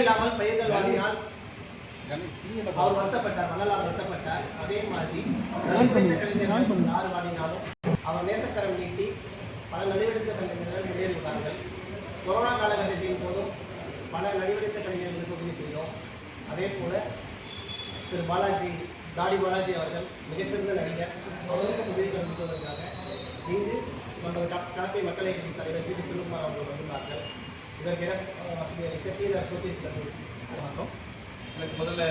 இல்லாமல் பெயர்கள் வாடினால் அவர் வருத்தப்பட்டார் வள்ளலார் வருத்தப்பட்டார். அதே மாதிரி யார் வாடினாலும் அவர் நேசக்கரம் நீட்டி பல நலிவடைந்த கலைஞர்கள் வெளியேறுகிறார்கள் கொரோனா காலகட்டத்தின் போதும் பல நலிவடைந்த கலைஞர்களுக்கு உதவி செய்தோம். அதே போல திரு பாலாஜி தாடி பாலாஜி அவர்கள் மிகச்சிறந்த நடிகர். அவருக்கும் உதவி கல்விப்பதற்காக இங்கு நமது க- கலப்பை மக்கள் இயக்கத்தின் தலைவர் பி டி செல்வகுமார் அவர்கள் வந்துள்ளார்கள் இதற்கு வசதி அளிக்க தீவிர அசோசியேட் வணக்கம் எனக்கு முதல்ல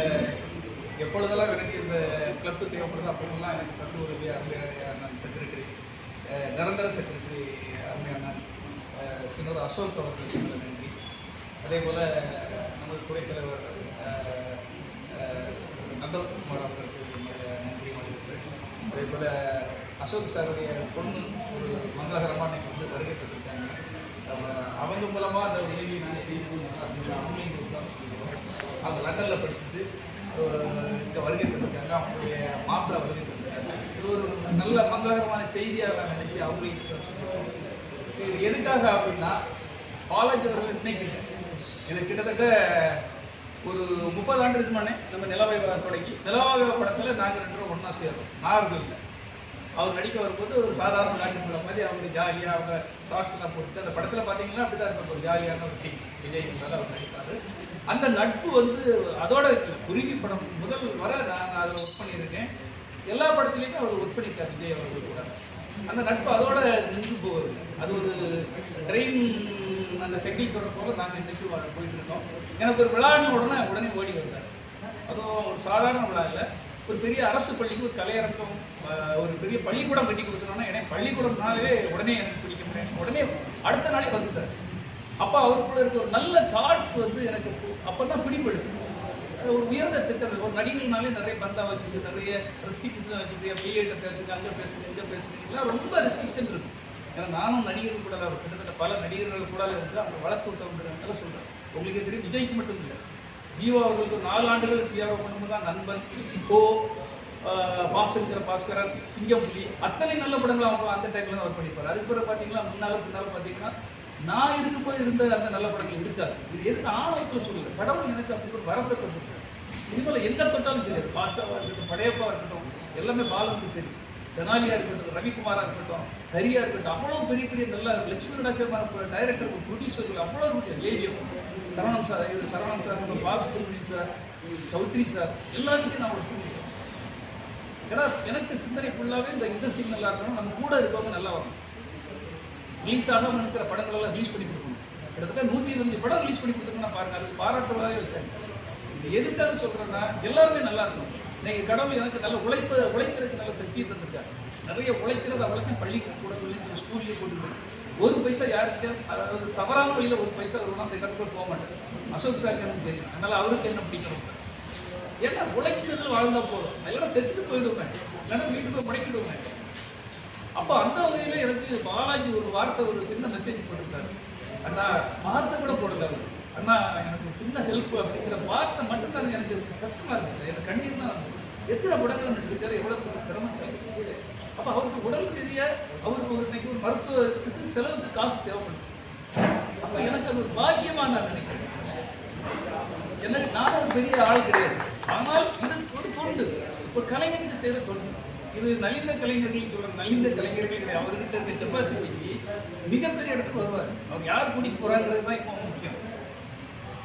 எப்பொழுதெல்லாம் எனக்கு இந்த கிளப்பு தேவைப்படுது அப்போதெல்லாம் எனக்கு கட்டு உதவி அருமையான அண்ணன் செக்ரட்டரி நிரந்தர செக்ரட்டரி அருமையான சின்னவர் அசோக் அவர்களுக்கு நன்றி. அதே போல் நமது துணைத் தலைவர் நந்தகுமார் அவர்களுக்கு நன்றி வணங்குகிறேன் அதே போல் அசோக் சாருடைய பொண்ணு ஒரு மங்களகரமாக இன்னைக்கு வந்து வருகை அவங்க- மூலமாக அந்த உதவி நாங்கள் செய்யணும் அப்படின்னு அவங்க எங்களுக்கு தான் சொல்லிக்கிறோம் அவங்க லண்டனில் படிச்சுட்டு இங்கே வருகை தந்திருக்காங்க. அவங்களுடைய மாப்பிள்ளை வருகை தந்திருக்காங்க. இது ஒரு நல்ல மங்களகரமான செய்தியாக நான் நினச்சி அவங்களுக்கு இது எதுக்காக அப்படின்னா பாலாஜி அவர்கள் இன்னைக்கு இது கிட்டத்தட்ட ஒரு முப்பது ஆண்டுக்கு முன்னே நம்ம நிலவாய்வா தொடங்கி நிலவாய்வா படத்தில் நாங்கள் ரெண்டு ஒன்றா சேர்றோம் நார்கள் இல்லை அவர் நடிக்க வரும்போது ஒரு சாதாரண விளையாட்டு மாதிரி அவங்க ஜாலியாக அவங்க ஷார்ட்ஸ் எல்லாம் போட்டு அந்த படத்தில் பார்த்தீங்கன்னா அப்படி தான் இருக்கும். ஒரு ஜாலியான ஒரு டீம் விஜய் என்றால் அவர் நடிப்பார். அந்த நட்பு வந்து அதோட குருவி படம் முதல் வர நான் அதில் ஒர்க் பண்ணியிருக்கேன். எல்லா படத்துலையுமே அவர் ஒர்க் பண்ணிட்டார். விஜய் அவர்கள் கூட. அந்த நட்பு அதோட நின்று போகிறது அது ஒரு ட்ரெயின் அந்த செக்கில் தொடர் போல நாங்கள் இன்னைக்கு போயிட்டு இருக்கோம். எனக்கு ஒரு விழான்னு உடனே உடனே ஓடி வந்தார். அதுவும் ஒரு சாதாரண விழா இல்லை ஒரு பெரிய அரசு பள்ளிக்கு ஒரு கலையரங்கம் ஒரு பெரிய பள்ளிக்கூடம் கட்டி கொடுத்துட்டோம்னா எனக்கு பள்ளிக்கூடம்னாலே உடனே எனக்கு பிடிக்க முடியும் உடனே அடுத்த நாளே வந்துட்டார் அப்போ அவருக்குள்ள இருக்க ஒரு நல்ல தாட்ஸ் வந்து எனக்கு அப்போ தான் பிடிபடுது ஒரு உயர்ந்த திட்டம் ஒரு நடிகர்னாலே நிறைய பந்தா வச்சுட்டு நிறைய ரெஸ்ட்ரிக்ஷன் வச்சுட்டு பிஏட்ட பேசுங்க அங்கே பேசுங்க இங்கே பேசுங்க ரொம்ப ரெஸ்ட்ரிக்ஷன் இருக்கும். ஏன்னா நானும் நடிகர்கள் கூட கிட்டத்தட்ட பல நடிகர்கள் கூட இருந்து அவங்க வளர்த்து விட்டவங்க சொல்கிறேன் உங்களுக்கே தெரியும் விஜய்க்கு மட்டும் இல்லை. ஜீவா அவர்களுக்கு நாலு ஆண்டுகள் தியாகம் பண்ணும்போது தான் நண்பன் கோ பாஸ்கர் பாஸ்கரன் சிங்கம்புலி. அத்தனை நல்ல படங்கள் அவங்க அந்த டைம்ல தான் ஒர்க் பண்ணிப்பார் அதுக்கு பிறகு பார்த்தீங்கன்னா முன்னால பின்னால பார்த்தீங்கன்னா நான் இருக்கும் போது இருந்த அந்த நல்ல படங்கள் இருக்காது. இது எதுக்கு ஆணவத்தில் சொல்லுங்கள் கடவுள் எனக்கு அப்படி ஒரு வரத்தை கொடுத்துருக்கேன் இதுபோல் எங்கே தொட்டாலும் தெரியாது பாட்சாவாக இருக்கட்டும் படையப்பா இருக்கட்டும் எல்லாமே பாலனுக்கு தெரியும். தெனாலியா இருக்கட்டும் ரவிக்குமாரா இருக்கட்டும் ஹரியா இருக்கட்டும் அவ்வளோ பெரிய பெரிய நல்ல லட்சுமி நடாச்சமான டைரக்டர் ப்ரொடியூசர்கள் அவ்வளோ இருக்கு லேடியோ சரவணன் சார் இவர் சரவணன் சார் நம்ம சார் சௌத்ரி சார் எல்லாத்துக்கும் நான் ஒரு ஏன்னா எனக்கு சிந்தனை ஃபுல்லாகவே இந்த இண்டஸ்ட்ரி நல்லா இருக்கணும் நம்ம கூட இருக்கவங்க நல்லா வரணும். ரிலீஸ் ஆகாமல் இருக்கிற படங்கள் எல்லாம் ரிலீஸ் பண்ணி கொடுக்கணும். கிட்டத்தட்ட நூற்றி இருபது படம் ரிலீஸ் பண்ணி கொடுத்துருக்கோம் பாருங்க அதுக்கு பாராட்டுறதாவே வச்சாங்க எதுக்காக சொல்கிறேன்னா எல்லாருமே நல்லா இருக்கணும். இன்னைக்கு கடவுள் எனக்கு நல்ல உழைப்பு உழைக்கிறதுக்கு நல்ல சக்தியை தந்திருக்காரு. நிறைய உழைக்கிறத வழக்கம் பள்ளிக்கு கூட ஸ்கூல்லேயே கொண்டு ஒரு பைசா யாருக்கு அதாவது தவறான வழியில் ஒரு பைசா வருவோம் அந்த இடத்துல போக மாட்டேன் அசோக் சார் எனக்கு தெரியும். அதனால் அவருக்கு என்ன பிடிக்கணும் ஏன்னா உழைக்கிறது வாழ்ந்தால் போதும். இல்லைன்னா செத்துட்டு போயிடுவேன். இல்லைன்னா வீட்டுக்கு முடக்கிடுவேன். அப்போ அந்த வகையில் எனக்கு பாலாஜி ஒரு வார்த்தை ஒரு சின்ன மெசேஜ் போட்டிருக்காரு. அண்ணா வார்த்தை கூட போடல அவர். அண்ணா எனக்கு சின்ன ஹெல்ப் அப்படிங்கிற வார்த்தை மட்டும்தான் எனக்கு கஷ்டமா இருக்குது. எனக்கு கண்ணீர் தான் எத்தனை படங்கள் நடிச்சிருக்காரு எவ்வளோ திறமை திறமைசாலி அப்போ அவருக்கு உடல் ரீதியாக அவருக்கு ஒரு இன்னைக்கு ஒரு மருத்துவத்துக்கு செலவுக்கு காசு தேவைப்படுது. அப்போ எனக்கு அது ஒரு பாக்கியமாக நான் நினைக்கிறேன். எனக்கு நான் ஒரு பெரிய ஆள் கிடையாது. ஆனால் இது ஒரு தொண்டு. ஒரு கலைஞருக்கு செய்கிற தொண்டு. இது நலிந்த கலைஞர்கள் சொல்ற நலிந்த கலைஞர்கள் கிடையாது. அவர்கிட்ட இருக்க கெப்பாசிட்டிக்கு மிகப்பெரிய இடத்துக்கு வருவார். அவர் யார் கூட்டிகிட்டு போகிறாங்கிறது தான் இப்போ முக்கியம்.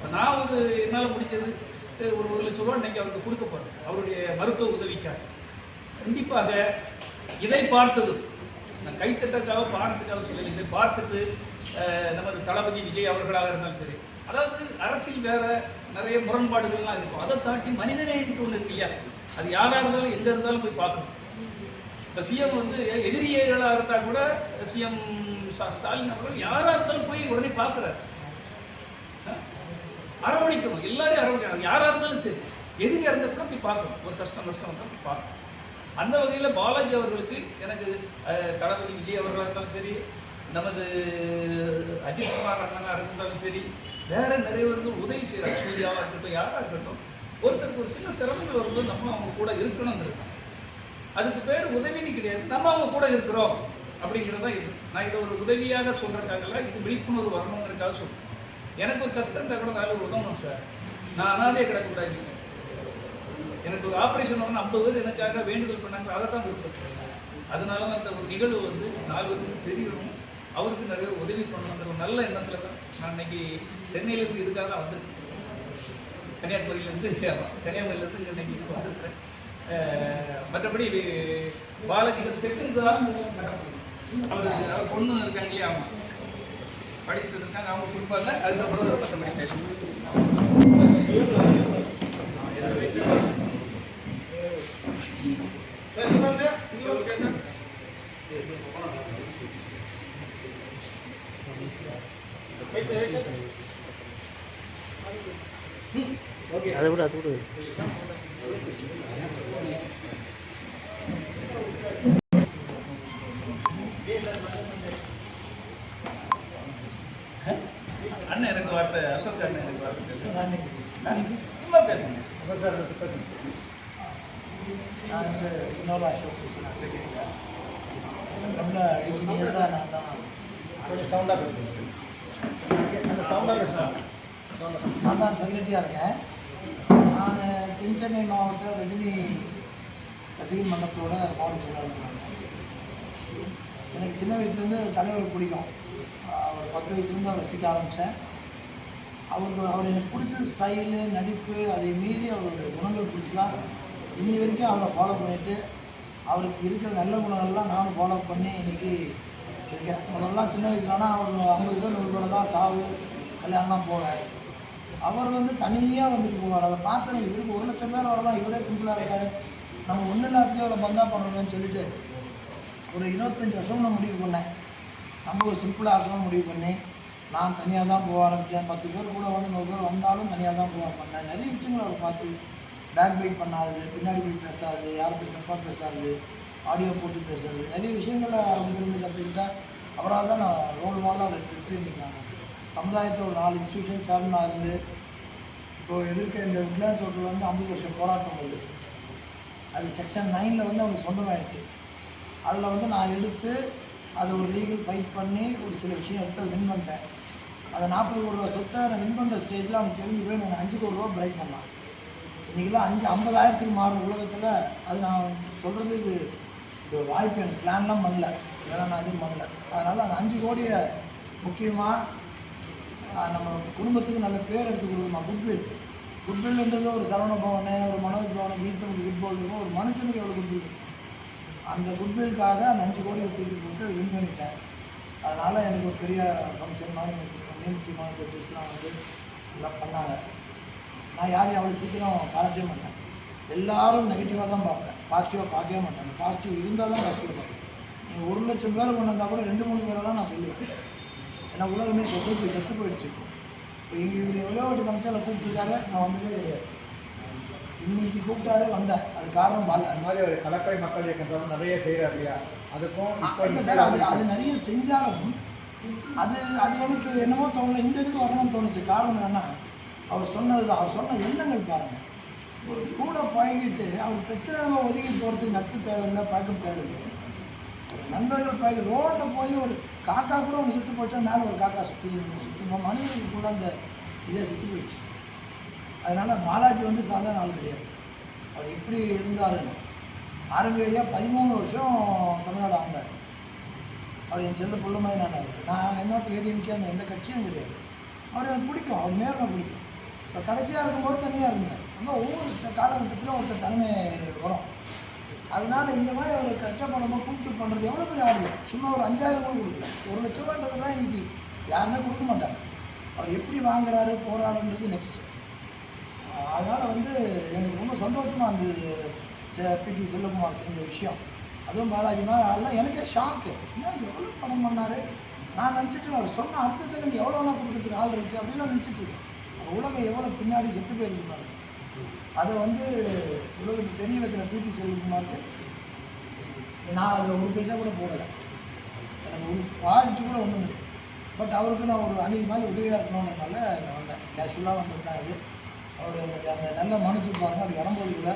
இப்போ நான் வந்து என்னால் முடிஞ்சது ஒரு ஒரு லட்சம் ரூபா இன்னைக்கு அவருக்கு கொடுக்க போறேன். அவருடைய மருத்துவ உதவிக்காக. கண்டிப்பாக இதை பார்த்ததும் நான் கைத்தட்டக்காக பாடத்துக்காக சொல்லலை. இதை பார்த்துட்டு அஹ், நமது தளபதி விஜய் அவர்களாக இருந்தாலும் சரி. அதாவது அரசியல் வேற நிறைய முரண்பாடுகள்லாம் இருக்கும். அதை தாண்டி மனிதநேயம்னு ஒன்று இருக்கு இல்லையா? அது யாராக இருந்தாலும் எங்கே இருந்தாலும் போய் பார்க்கணும். இப்போ சிஎம் வந்து எதிரியர்களாக இருந்தால் கூட சிஎம் ஸ்டாலின் அவர்கள் யாராக இருந்தாலும் போய் உடனே பார்க்குறாரு. அரவணைக்கணும். எல்லாரையும் அரவணைக்கணும். யாராக இருந்தாலும் சரி. எதிரியாக இருந்தால் கூட போய் பார்க்கணும். ஒரு கஷ்டம் கஷ்டம் வந்தால் போய் பார்க்கணும். அந்த வகையில் பாலாஜி அவர்களுக்கு எனக்கு தளபதி விஜய் அவர்களாக இருந்தாலும் சரி நமது அஜித் குமார் அண்ணனாக இருந்தாலும் சரி வேற நிறையவர்கள் உதவி செய்கிறார் சூர்யாவாக இருக்கட்டும் யாராக இருக்கட்டும் ஒருத்தருக்கு ஒரு சின்ன சிரமங்கள் வரும்போது நம்ம அவங்க கூட இருக்கணுங்கிறது. அதுக்கு பேர் உதவின்னு கிடையாது. நம்ம அவங்க கூட இருக்கிறோம் அப்படிங்கிறது தான் இது. நான் இதை ஒரு உதவியாக சொல்கிறதுக்காகல இது விழிப்புணர்வு வரணுங்கிறதுக்காக சொல்கிறேன் எனக்கு ஒரு கஷ்டம் இருந்தால் கூட நாலு உதவணும் சார் நான் அனாதையே கிடக்கூடாது எனக்கு ஒரு ஆப்ரேஷன் வரணும் ஐம்பது பேர் எனக்காக வேண்டுதல் பண்ணாங்க அதை தான் கொடுத்துருக்கேன் அதனால தான் அந்த ஒரு நிகழ்வு வந்து நாலு பேருக்கு தெரியணும் அவருக்கு நிறைய உதவி பண்ணணுங்கிற ஒரு நல்ல எண்ணத்தில் தான் நான் இன்னைக்கு சென்னையிலேருந்து இதுக்காக தான் வந்திருக்கேன் கன்னியாகுமரியிலேருந்து கன்னியாகுமரியிலேருந்து இங்கே இன்னைக்கு இதுக்கு வந்திருக்கிறேன் மற்றபடி பாலாஜி செகண்ட் தான் அவர் அவர் பொண்ணு இருக்காங்க இல்லையா? ஆமாம் படிச்சுட்டு இருக்காங்க அவங்க கொடுப்பாங்க அதுக்கப்புறம் ஒரு பத்து மணி பேசணும் அதை விட அது விட அண்ணன் எனக்கு வார்த்தை அசோக் அண்ணன் எனக்கு வார்த்தை பேசுங்க சும்மா பேசுங்க அசோக் சார் பேசுங்க நான் வந்து சின்னோலா அசோக் பேசுகிறேன் ரொம்ப எயிட்டீன் இயர்ஸாக நான் தான் கொஞ்சம் சவுண்டாக பேசுங்க சவுண்டாக நான் தான் செக்ரட்டரியாக இருக்கேன் நான் தென்சென்னை மாவட்ட ரஜினி ரசிகன் மன்றத்தோட மாவட்ட செயலாளர் எனக்கு சின்ன வயசுலேருந்து தலைவர் பிடிக்கும் அவர் ஒரு பத்து வயசுலேருந்து அவர் ரசிக்க ஆரம்பித்தேன் அவருக்கு அவர் எனக்கு பிடிச்ச ஸ்டைலு நடிப்பு அதை மீறி அவருடைய குணங்கள் பிடிச்சதான் இன்னி வரைக்கும் அவரை ஃபாலோ பண்ணிவிட்டு அவருக்கு இருக்கிற நல்ல குணங்கள்லாம் நானும் ஃபாலோ பண்ணி இன்றைக்கி இருக்கேன். முதல்லாம் சின்ன வயசுலனா அவர் ஐம்பது பேர் நூறு பேர் தான் சாவு கல்யாணம்லாம் போவார். அவர் வந்து தனியாக வந்துட்டு போவார். அதை பார்த்தேன் இவருக்கு ஒரு லட்சம் பேர் வரலாம். இவரே சிம்பிளாக இருக்கார். நம்ம ஒன்றும் இல்லாததையும் இவ்வளோ பந்தா பண்ணணும்னு சொல்லிட்டு ஒரு இருபத்தஞ்சி வருஷம் நான் முடிவு பண்ணேன். நம்மளுக்கு சிம்பிளாக இருக்கணும்னு முடிவு பண்ணி நான் தனியாக தான் போக ஆரம்பித்தேன் பத்து பேர் கூட வந்து நூறு பேர் வந்தாலும் தனியாக தான் போக பண்ணேன் நிறைய விஷயங்கள் அவர் பார்த்து பேக் பைட் பண்ணாது பின்னாடி போய் பேசாது யாரை போய் தப்பாக பேசாது ஆடியோ போட்டு பேசுறது நிறைய விஷயங்களை அவங்கிருந்து கற்றுக்கிட்டேன் அவரால் தான் நான் ரோல் மாடலாக அவர் எடுத்துக்கிட்டு இன்றைக்கி நான் ஒரு நாலு இன்ஸ்டியூஷன் சேர்ந்து இருந்து இப்போது எதிர்க்க இந்த விட்லான்ஸ் ஹோட்டல் வந்து ஐம்பது வருஷம் போராட்டம் வருது. அது செக்ஷன் நைனில் வந்து அவனுக்கு சொந்தமாயிடுச்சு. அதில் வந்து நான் எடுத்து அதை ஒரு லீகல் ஃபைட் பண்ணி ஒரு சில விஷயம் எடுத்து அதை வின் பண்ணிட்டேன். அதை நாற்பது கோடி ரூபா சொத்தை நான் வின் பண்ணுற ஸ்டேஜில் அவனுக்கு தெரிஞ்சு போய் நான் அஞ்சு கோடி ரூபா பிரேக் பண்ணான். இன்றைக்கெல்லாம் அஞ்சு ஐம்பதாயிரத்துக்கு மாறுற உலகத்தில். அது நான் சொல்கிறது இது இது வாய்ப்பு எனக்கு. பிளான்லாம் பண்ணல. ஏன்னா நான் எதுவும் பண்ணல. அதனால் அந்த அஞ்சு கோடியை முக்கியமாக நம்ம குடும்பத்துக்கு நல்ல பேர் எடுத்து கொடுக்கணுமா? குட்வில் குட்வில்ன்றது ஒரு சரவண பவனு ஒரு மனோஜ் பவனு கீதம் குட்பால் இருக்கும். ஒரு மனுஷனுக்கு எவ்வளோ குட்வில் அந்த குட்வில்காக அந்த அஞ்சு கோடியை தூக்கி போட்டு வின் பண்ணிட்டேன். அதனால் எனக்கு ஒரு பெரிய ஃபங்க்ஷன் மாதிரி முக்கியமான ஜட்ஜஸ்லாம் வந்து எல்லாம் பண்ணாங்க. நான் யாரையும் அவ்வளோ சீக்கிரம் பாராட்டவே மாட்டேன். எல்லாரும் நெகட்டிவாக தான் பார்ப்பேன். பாசிட்டிவாக பார்க்கவே மாட்டேன். பாசிட்டிவ் இருந்தால் தான் பாசிட்டிவ் பார்ப்பேன். நீங்கள் ஒரு லட்சம் பேரை கொண்டு வந்தால் கூட ரெண்டு மூணு பேரை தான் நான் சொல்லுவேன். ஏன்னா உலகமே சொசைட்டி செத்து போயிடுச்சு. இப்போ இங்கே இவர் எவ்வளோ வாட்டி ஃபங்க்ஷனில் கூப்பிட்டுருக்காரு நான் வந்ததே கிடையாது. இன்னைக்கு கூப்பிட்டாரு வந்தேன். அது காரணம் பால. அந்த மாதிரி ஒரு கலப்பை மக்கள் இயக்கம் சார் நிறைய செய்கிறார் இல்லையா? அதுக்கும் சார் அது அது நிறைய செஞ்சாலும் அது அது எனக்கு என்னமோ தோணல. இந்த இதுக்கு வரணும்னு தோணுச்சு. காரணம் என்னன்னா அவர் சொன்னது தான். அவர் சொன்ன எண்ணங்கள் பாருங்கள் ஒரு கூட பழகிட்டு அவர் பிரச்சனை ஒதுங்கி போகிறதுக்கு நட்பு தேவையில்லை பழக்கம் தேவையில்லை ஒரு நண்பர்கள் பழகி ரோட்டில் போய் ஒரு காக்கா கூட ஒன்று சுற்றி போச்சா மேலே ஒரு காக்கா சுற்றி சுற்றுமா கூட அந்த இதே சுற்றி போயிடுச்சு அதனால் பாலாஜி வந்து சாதாரண ஆள் கிடையாது. அவர் எப்படி இருந்தாலும் ஆரம்பியாக பதிமூணு வருஷம் தமிழ்நாடு ஆண்டார். அவர் என் செல்ல பிள்ளை மாதிரி நான் நான் என்னோட ஏடிஎம்கே அந்த எந்த கட்சியும் கிடையாது. அவர் எனக்கு பிடிக்கும். அவர் நேரில் பிடிக்கும். இப்போ கடைசியாக இருக்கும்போது தனியாக இருந்தார் நம்ம ஒவ்வொரு காலகட்டத்திலும் ஒருத்தர் தலைமை வரும். அதனால இந்த மாதிரி அவர் கஷ்டப்படும்போது கூப்பிட்டு பண்ணுறது எவ்வளோ பெரிய ஆறுதல்? சும்மா ஒரு அஞ்சாயிரம் கூட கொடுக்கல. ஒரு லட்ச ரூபான்றதுலாம் இன்றைக்கி யாருமே கொடுக்க மாட்டாங்க. அவர் எப்படி வாங்குறாரு போகிறாருன்றது நெக்ஸ்ட் அதனால் வந்து எனக்கு ரொம்ப சந்தோஷமாக இருந்தது செ- பிடி செல்வகுமார் செஞ்ச விஷயம். அதுவும் பாலாஜி மாதிரி அதெல்லாம் எனக்கே ஷாக்கு என்ன எவ்வளோ படம் பண்ணார்? நான் நினச்சிட்டு அவர் சொன்ன அடுத்த செகண்ட் எவ்வளோலாம் கொடுக்குறதுக்கு ஆள் இருக்குது அப்படிலாம் நினச்சிட்டு இருக்கேன். உலகம் எவ்வளோ பின்னாடி செத்து போயிருக்குமாரு அதை வந்து உலகத்துக்கு தெரிய வைக்கிற பிடி செல்வகுமாருக்கு நான் அதில் ஒரு பைசா கூட போடலை. எனக்கு ஒரு குவாலிட்டி கூட ஒன்றும் கிடையாது பட் அவருக்கு நான் ஒரு அணில் மாதிரி உதவியாக இருக்கணும்னால நான் வந்தேன். கேஷுவலாக வந்திருந்தேன் அது. அவர் எனக்கு அந்த நல்ல மனசு பாருங்க அது வரும்போது கூட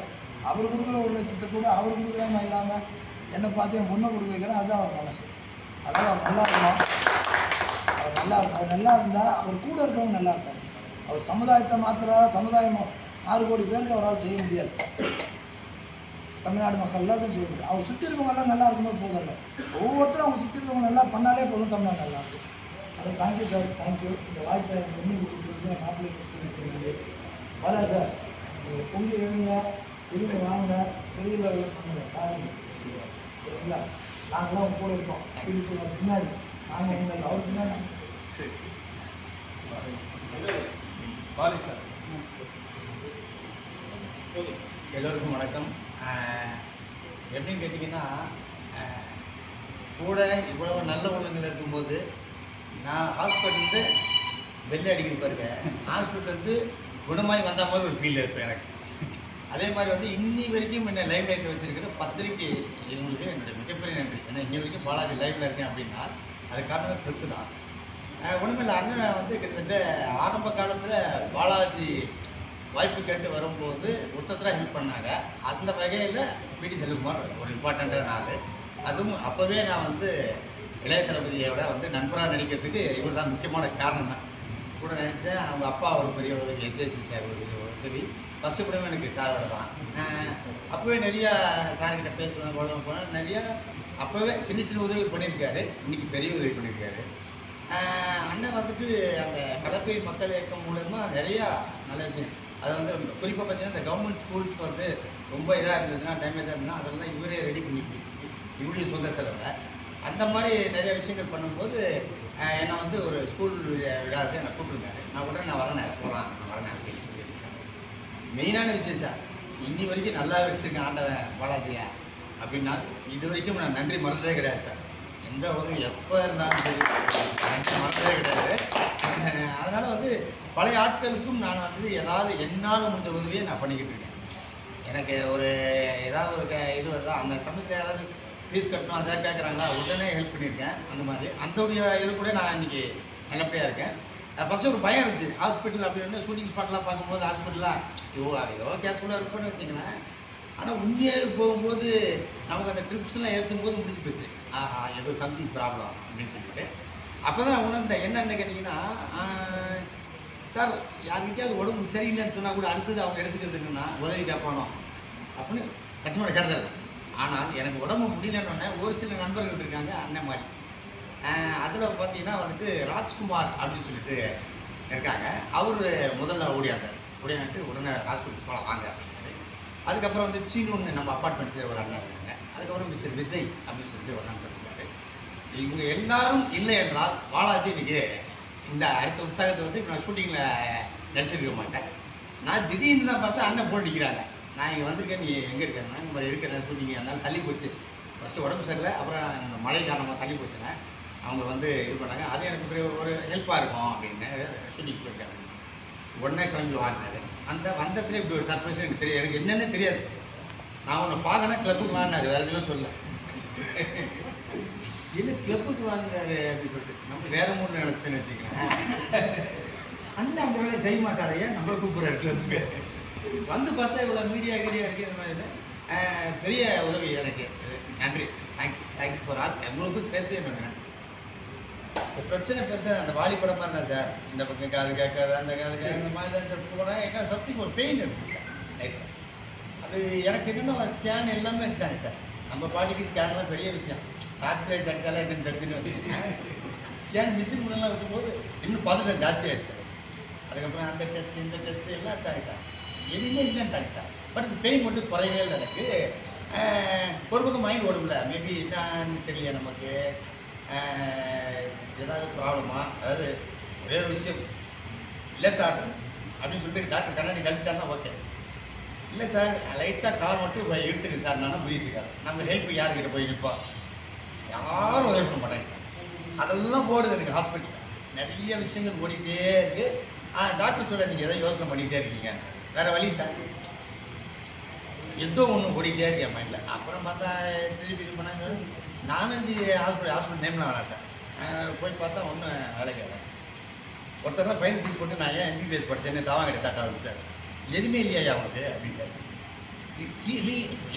அவர் கொடுக்குற ஒரு லட்சத்தை கூட அவர் கொடுக்குறாம இல்லாமல் என்னை பார்த்து என் பொண்ணை கொடுக்க வைக்கிறேன் அதுதான் அவர் மனசு. அதாவது அவர் நல்லா இருக்கணும். அவர் நல்லா இருக்கும் அவர் நல்லா இருந்தால் அவர் கூட இருக்கவங்க நல்லா இருக்கும் அவர் சமுதாயத்தை மாத்திரா சமுதாயம் ஆறு கோடி பேருக்கு அவரால் செய்ய முடியாது. தமிழ்நாடு மக்கள் எல்லாருக்கும் செய்ய முடியும் அவர் சுற்றி இருக்கவங்க எல்லாம் நல்லா இருக்கும்போது போதும் இல்லை. ஒவ்வொருத்தரும் அவங்க சுற்றி இருக்கவங்க நல்லா பண்ணாலே போதும் தமிழ்நாடு நல்லா இருக்கும் அது தேங்க்யூ சார் தேங்க்யூ இந்த வாய்ப்பை பொண்ணு கொடுத்துருக்கு என் மாப்பிள்ளை கொடுத்துருக்கு பல சார் நீங்கள் பொங்கி எழுங்க திரும்பி வாங்க. வெளியில் பண்ணுங்க சாரி சரிங்களா? நாங்களாம் உங்க கூட இருக்கோம். அப்படி சொல்ல பின்னாடி நாங்கள் உங்களை அவர் பின்னாடி சரி சரி. பாலி சார். எல்லோருக்கும் வணக்கம். எப்படின்னு கேட்டிங்கன்னா கூட இவ்வளவு நல்ல உள்ளங்கள் இருக்கும்போது நான் ஹாஸ்பிட்டல்ந்து வெளில அடிக்கிறது பாருங்க. ஹாஸ்பிட்டல்ந்து குணமாய் வந்த மாதிரி ஒரு ஃபீல் இருப்பேன் எனக்கு. அதே மாதிரி வந்து இன்னி வரைக்கும் என்ன லைவ் லைட்டில் வச்சுருக்கிற பத்திரிக்கை இவங்களுக்கு என்னுடைய மிகப்பெரிய நன்றி. ஏன்னா இன்னி வரைக்கும் பாலாஜி லைவில் இருக்கேன் அப்படின்னா அது காரணமே பெருசு தான் ஒன்றுமில்ல அண்ணன் வந்து கிட்டத்தட்ட ஆரம்ப காலத்தில் பாலாஜி வாய்ப்பு கேட்டு வரும்போது மொத்தத்தில் ஹெல்ப் பண்ணாங்க. அந்த வகையில் பிடி செல்குமார் ஒரு இம்பார்ட்டண்ட்டான நாள் அதுவும் அப்போவே நான் வந்து இளைய தளபதியோட வந்து நண்பராக நடிக்கிறதுக்கு இவர் தான் முக்கியமான காரணம் கூட நினச்சேன் அவங்க அப்பா ஒரு பெரிய உதவி எஸ்எஸ்சி சார் ஒரு உதவி ஃபஸ்ட்டு படமே எனக்கு சாரோட தான் அப்போவே நிறையா சார்கிட்ட பேசுவேன் குழந்தை போனேன். நிறையா அப்போவே சின்ன சின்ன உதவி பண்ணியிருக்காரு. இன்றைக்கி பெரிய உதவி பண்ணியிருக்காரு. அண்ணன் வந்துட்டு அந்த கலப்பை மக்கள் இயக்கம் மூலயமா நிறையா நல்ல விஷயம். அது வந்து குறிப்பாக பார்த்தீங்கன்னா இந்த கவர்மெண்ட் ஸ்கூல்ஸ் வந்து ரொம்ப இதாக இருந்ததுன்னா டேமேஜாக இருந்ததுன்னா அதெல்லாம் இவரே ரெடி பண்ணி கொடுத்து இவருடைய சொந்த செலவில் அந்த மாதிரி நிறைய விஷயங்கள் பண்ணும்போது என்னை வந்து ஒரு ஸ்கூல் விழாவுக்கு என்னை கூப்பிட்டுருக்காரு நான் உடனே நான் வரேன் போகலாம் நான் வரேன் அப்படின்னு சொல்லியிருக்கேன் மெயினான விஷயம் சார் இன்னி வரைக்கும் நல்லா வச்சிருக்கேன் ஆண்டவன் பாலாஜியா. அப்படின்னா இது வரைக்கும் நான் நன்றி மறந்ததே கிடையாது சார். எந்த ஒரு எப்போ இருந்தாலும் சரி. நன்றி கிடையாது அதனால் வந்து பழைய ஆட்களுக்கும் நான் வந்து ஏதாவது என்னால் முடிஞ்ச உதவியை நான் பண்ணிக்கிட்டு இருக்கேன். எனக்கு ஒரு ஏதாவது ஒரு க- இது வருதா? அந்த சமயத்தில் யாராவது ஃபீஸ் கட்டணும் அதை கேட்குறாங்களா உடனே ஹெல்ப் பண்ணியிருக்கேன் அந்த மாதிரி. அந்த ஒரு இது கூட நான் இன்றைக்கி நல்லபடியாக இருக்கேன். ஃபஸ்ட்டு ஒரு பயம் இருந்துச்சு. ஹாஸ்பிட்டல் அப்படின்னு ஷூட்டிங் ஸ்பாட்லாம் பார்க்கும்போது ஹாஸ்பிட்டலாம் ஐயோ ஏதோ கேஸ்ஃபுல்லாக இருக்கும்னு வச்சுங்களேன் ஆனால் உண்மையாக போகும்போது நமக்கு அந்த ட்ரிப்ஸ்லாம் ஏற்றும் போது முடிஞ்சு போச்சு. ஆஹா ஏதோ சம்திங் ப்ராப்ளம் அப்படின்னு சொல்லிட்டு. அப்போ தான் நான் உணர்ந்தேன். என்னென்னு கேட்டிங்கன்னா சார் யார்கிட்டயாவது உடம்பு சரியில்லைன்னு சொன்னால் கூட அடுத்தது அவங்க எடுத்துக்கிறதுக்குன்னா உதவி கேட்பானோ? அப்படின்னு கட்சியோட கிடையாது ஆனால் எனக்கு உடம்பு முடியலன்னு ஒரு சில நண்பர்கள் இருக்காங்க அண்ணன் மாதிரி. அதில் பார்த்தீங்கன்னா வந்துட்டு ராஜ்குமார் அப்படின்னு சொல்லிட்டு இருக்காங்க. அவர் முதல்ல ஓடியாந்தார். ஓடியாந்துட்டு உடனே ஹாஸ்பிட்டல் போகலாம் வாங்க அதுக்கப்புறம் வந்து சீனு நம்ம அப்பார்ட்மெண்ட்ஸில் ஒரு அண்ணன் இருக்காங்க. அதுக்கப்புறம் மிஸ்டர் விஜய் அப்படின்னு சொல்லிட்டு ஒரு நண்பர். இவங்க எல்லாரும் இல்லை என்றால் பாலாஜி இன்னைக்கு இந்த அடுத்த உற்சாகத்தை வந்து இப்போ நான் ஷூட்டிங்கில் நடிச்சிருக்க மாட்டேன். நான் திடீர்னு தான் பார்த்தா அண்ணன் போன் நிற்கிறாங்க நான் இங்கே வந்திருக்கேன் நீ எங்கே இருக்கேன்னா இந்த மாதிரி இருக்கிறேன் ஷூட்டிங் அதனால் தள்ளி போச்சு. ஃபஸ்ட்டு உடம்பு சரியில்லை அப்புறம் இந்த மழை காரணமாக தள்ளி போச்சுன்னா அவங்க வந்து இது பண்ணாங்க. அது எனக்கு பெரிய ஒரு ஹெல்ப்பாக இருக்கும் அப்படின்னு ஷூட்டிங் போயிருக்காங்க. உடனே கிளம்பி வாங்கினாரு அந்த வந்ததுலேயே இப்படி ஒரு சர்ப்ரைஸ் எனக்கு தெரியும் எனக்கு என்னன்னு தெரியாது. நான் உன்னை பார்க்கணும் கிளப்புக்கு வாங்கினாரு வேறு எதுவும் சொல்லலை. என்ன கிளப்புக்கு வாங்கினாரு அப்படின்னு சொல்லிட்டு. நம்ம வேற மூணு நினச்சேன்னு வச்சுக்கலாம் அண்ணன் அந்த வேலையை செய்ய மாட்டாரு. ஏன்? நம்மளை கூப்பிட்றாரு கிளப்புக்கு வந்து பார்த்தா இவ்வளோ மீடியா கீடியா இருக்கு அந்த மாதிரி பெரிய உதவி எனக்கு. நன்றி. தேங்க்யூ தேங்க்யூ ஃபார் ஆல் எங்களுக்கும் சேர்த்து என்னோட நன்றி பிரச்சனை பெருசாக அந்த வாலி படம் மாதிரி தான் சார். இந்த பக்கம் காது கேட்காது அந்த காது கேட்காது இந்த மாதிரி தான் சார் போனால் எங்கே சம்திங் ஒரு பெயின் இருந்துச்சு சார். லைஃப்பில் அது எனக்கு என்னென்ன ஸ்கேன் எல்லாமே எடுத்தாங்க சார். நம்ம பாடிக்கு ஸ்கேன்லாம் பெரிய விஷயம். டார்ச் லைட் அடிச்சாலே என்னன்னு தெரிஞ்சுன்னு வச்சுக்கோங்க ஏன் மிஷின் முன்னெல்லாம் வைக்கும்போது இன்னும் பதட்டம் ஜாஸ்தி ஆகிடுச்சு சார் அதுக்கப்புறம் அந்த டெஸ்ட் இந்த டெஸ்ட் எல்லாம் எடுத்தாங்க சார் எதுவுமே இல்லைன்ட்டாங்க சார் பட் இந்த பெயின் மட்டும் குறையவே இல்லை எனக்கு. ஒரு பக்கம் மைண்ட் ஓடும்ல. மேபி என்னன்னு தெரியல நமக்கு? ஏதாவது ப்ராப்ளமா அதாவது ஒரே ஒரு விஷயம். இல்லை சார் அப்படின்னு சொல்லிட்டு டாக்டர் கண்ணாடி கழிட்டாருன்னா ஓகே இல்லை சார் லைட்டாக கால் மட்டும் எடுத்துக்கேன் சார் நானும் புரியுச்சுக்காரு நம்ம ஹெல்ப் யார்கிட்ட போய் நிற்போம் யாரும் உதவி பண்ண மாட்டாங்க. சார் அதெல்லாம் போடுது எனக்கு ஹாஸ்பிட்டலில் நிறைய விஷயங்கள் ஓடிக்கிட்டே இருக்கு. ஆனால் டாக்டர் சொல்ல நீங்கள் எதாவது யோசனை பண்ணிக்கிட்டே இருக்கீங்க. வேறு வழி சார் எதோ ஒன்று ஓடிக்கிட்டே இருக்கு என் மைண்டில் அப்புறம் பார்த்தா திருப்பி இது பண்ணாங்க. நாலஞ்சு ஹாஸ்பிட்டல் ஹாஸ்பிட்டல் நேம்லாம் வேணாம் சார் போய் பார்த்தா ஒன்றும் வேலைக்கு வேணாம் சார் ஒருத்தர் பயந்து தூக்கி போட்டு நான் ஏன் எம்பிபிஎஸ் படித்தேன்னு தாவா கிட்ட தாட்ட ஆரம்பிச்சார். எதுவுமே இல்லையா அவனுக்கு அப்படின்னு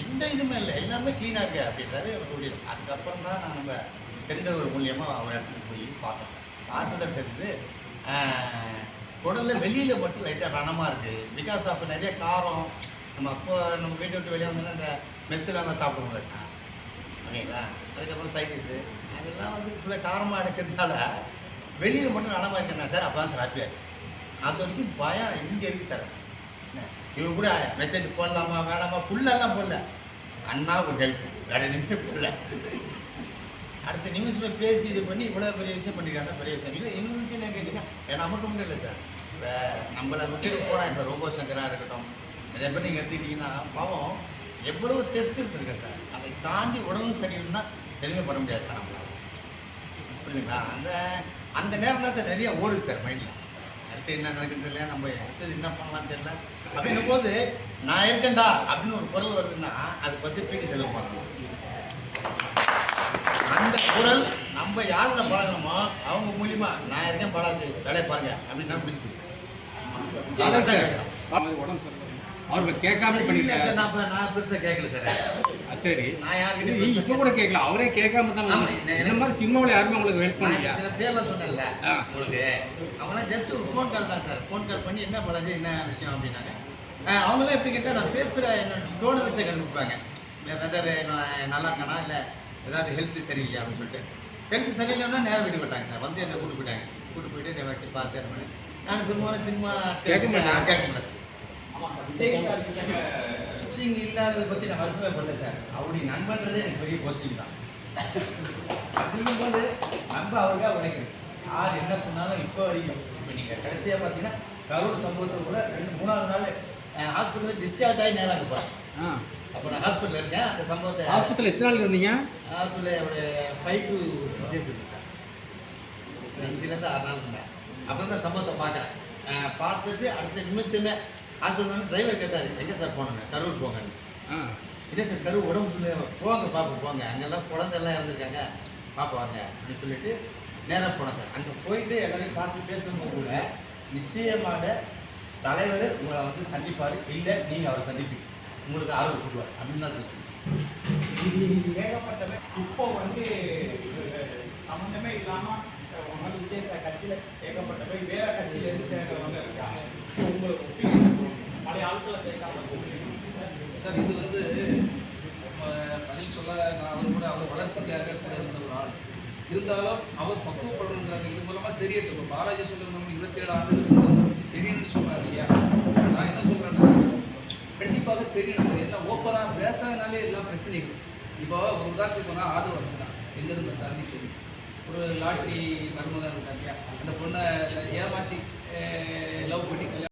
எந்த இதுவுமே இல்லை. எல்லாமே க்ளீனாக இருக்கு. அப்படின்றாரு அவர் சொல்லிடும் அதுக்கப்புறம் தான் நான் நம்ம தெரிஞ்சவர் மூலியமாக அவர் இடத்துக்கு போய் பார்த்தேன். சார் பார்த்ததை தெரிஞ்சு உடலில் வெளியில் மட்டும் லைட்டாக ரணமாக இருக்குது பிகாஸ் ஆஃப் நிறைய காரம் நம்ம அப்போ நம்ம வீட்டை விட்டு வெளியே வந்தோன்னா இந்த மெஸ்ஸிலலாம் சாப்பிடுவோம்ல சார். ஓகேங்களா? அதுக்கப்புறம் சைடிஷு அதெல்லாம் வந்து ஃபுல்லாக காரமாக எடுக்கிறதுனால வெளியில் மட்டும் ரணமாக இருக்கேன்னா சார். அப்போ தான் சார் ஹாப்பியாச்சு அது வரைக்கும் பயம் இங்கே இருக்குது சார். என்ன, இவர் கூட மெசேஜ் போடலாமா வேணாமா? ஃபுல்லெல்லாம் போடல. அண்ணா ஒரு ஹெல்ப் வேறு எதுவுமே போடல. அடுத்த நிமிஷமே பேசி இது பண்ணி இவ்வளோ பெரிய விஷயம் பண்ணிருக்காங்க பெரிய விஷயம். இல்லை இன்னொரு விஷயம் என்ன கேட்டிங்கன்னா நமக்கு மட்டும் இல்லை சார். இப்போ நம்மளை விட்டு போனால் இப்போ ரோபோ சங்கராக இருக்கட்டும் நிறைய பேர் நீங்கள் எடுத்துக்கிட்டிங்கன்னா பாவம் எவ்வளவு ஸ்ட்ரெஸ் இருக்குங்க சார். அதை தாண்டி உடலும் சரியில்லைன்னா எதுவுமே பண்ண முடியாது சார் நம்மளால. புரியுதுங்களா? அந்த அந்த நேரம் தான் சார் நிறைய ஓடுது சார் மைண்டில் அடுத்து என்ன நடக்குது தெரியல நம்ம அடுத்தது என்ன பண்ணலாம் தெரியல. அப்படின்னும் போது நான் இருக்கேன்டா அப்படின்னு ஒரு குரல் வருதுன்னா அது ஃபஸ்ட்டு பீட்டி செலவு பண்ணணும் அந்த குரல் நம்ம யாரோட பழகணுமோ அவங்க மூலியமா நான் இருக்கேன் படாது வேலையை பாருங்க அப்படின்னு சார். கேட்குறேன். உடம்பு. அவர்களை கேட்காம சார், நான் இப்ப- நான் பெருசா கேட்கல சார். சரி. நான் யாருக்கிட்ட இப்ப கூட கேட்கல அவரே கேட்காம தான் இந்த மாதிரி சினிமாவில் யாருமே உங்களுக்கு ஹெல்ப் நான் பண்ணலையா? சில பேர்லாம் சொன்னேன்ல ஆ. உங்களுக்கு. அவங்களாம் ஜஸ்ட் ஒரு ஃபோன் கால் தான் சார். ஃபோன் கால் பண்ணி என்ன பழகு என்ன விஷயம் அப்படின்னாங்க. அவங்களாம் எப்படி கேட்டால் நான் பேசுகிற என்னோட டோனை வச்சே கண்டுபிடிப்பாங்க. வெதர் நல்லா இருக்கானா இல்லை ஏதாவது ஹெல்த் சரியில்லையா அப்படின்னு சொல்லிட்டு. ஹெல்த் சரியில்லைன்னா நேரம் வீட்டு போயிட்டாங்க சார். வந்து என்ன கூட்டு போயிட்டாங்க. கூட்டு போயிட்டு என்னை வச்சு பார்த்து நான் பெரும்பாலும் சினிமா கேட்க மாட்டேன். கேட்க மாட்டேன். கோச்சிங் இல்லாததை பற்றி நான் வருத்தமே பண்ணல சார். அவருடைய நண்பன்றதே எனக்கு பெரிய கோச்சிங் தான். அப்படிங்கும்போது நம்ம அவருக்காக உழைக்கிறது யார் என்ன பண்ணாலும் இப்போ வரைக்கும் இப்போ நீங்கள் கடைசியாக பார்த்தீங்கன்னா கரூர் சம்பவத்தில் கூட ரெண்டு மூணாவது நாள் ஹாஸ்பிட்டலில் டிஸ்சார்ஜ் ஆகி நேராக போகிறேன் அப்போ நான் ஹாஸ்பிட்டலில் இருக்கேன். அந்த சம்பவத்தை ஆஸ்பத்திரியில் எத்தனை நாள் இருந்தீங்க? ஹாஸ்பிட்டலில் ஒரு ஃபைவ் டு சிக்ஸ் டேஸ் இருக்கு சார். அஞ்சுலேருந்து ஆறு நாள் இருந்தேன். அப்போ தான் சம்பவத்தை பார்க்குறேன் பார்த்துட்டு அடுத்த நிமிஷமே ஹாஸ்பிட்டல் டிரைவர் கேட்டார் எங்கே சார் போனோங்க? கரூர் போங்கன்னு. ஆ. இல்லை சார் கரு உடம்பு சொல்லி போங்க பார்ப்போம் போங்க. அங்கெல்லாம் குழந்தை எல்லாம் இறந்துருக்காங்க பார்ப்போம் வாங்க. அப்படின்னு சொல்லிட்டு நேராக போனேன் சார் அங்கே போயிட்டு எல்லாரையும் பார்த்து பேசும்போது கூட நிச்சயமாக தலைவர் உங்களை வந்து சந்திப்பார். இல்லை நீங்கள் அவரை சந்திப்பீங்க. உங்களுக்கு ஆர்வம் கொடுவார் அப்படின்னு தான் சொல்லுவேன் ஏகப்பட்ட பேர் இப்போ வந்து சம்மந்தமே இல்லாமல் விஜய் சார் கட்சியில் ஏகப்பட்ட இருந்தாலும் அவர் பக்குவப்படணுங்கிறாங்க இது மூலமாக தெரியட்டும். இப்போ பாலாஜி சொல்லுங்க நம்ம இருபத்தேழு ஆண்டுகள் தெரியும்னு சொல்றாரு இல்லையா? நான் என்ன சொல்றேன்னா கண்டிப்பாக தெரியணும் சார். என்ன ஓப்பனாக பேசுறதுனாலே எல்லாம் பிரச்சனைகள். இப்போ ஒரு உதாரணத்துக்கு போனால் ஆதரவு இருந்தான் எங்கேருந்து தண்ணி சரி ஒரு லாட்ரி மருமகன் இருக்காங்க அந்த பொண்ணை ஏமாற்றி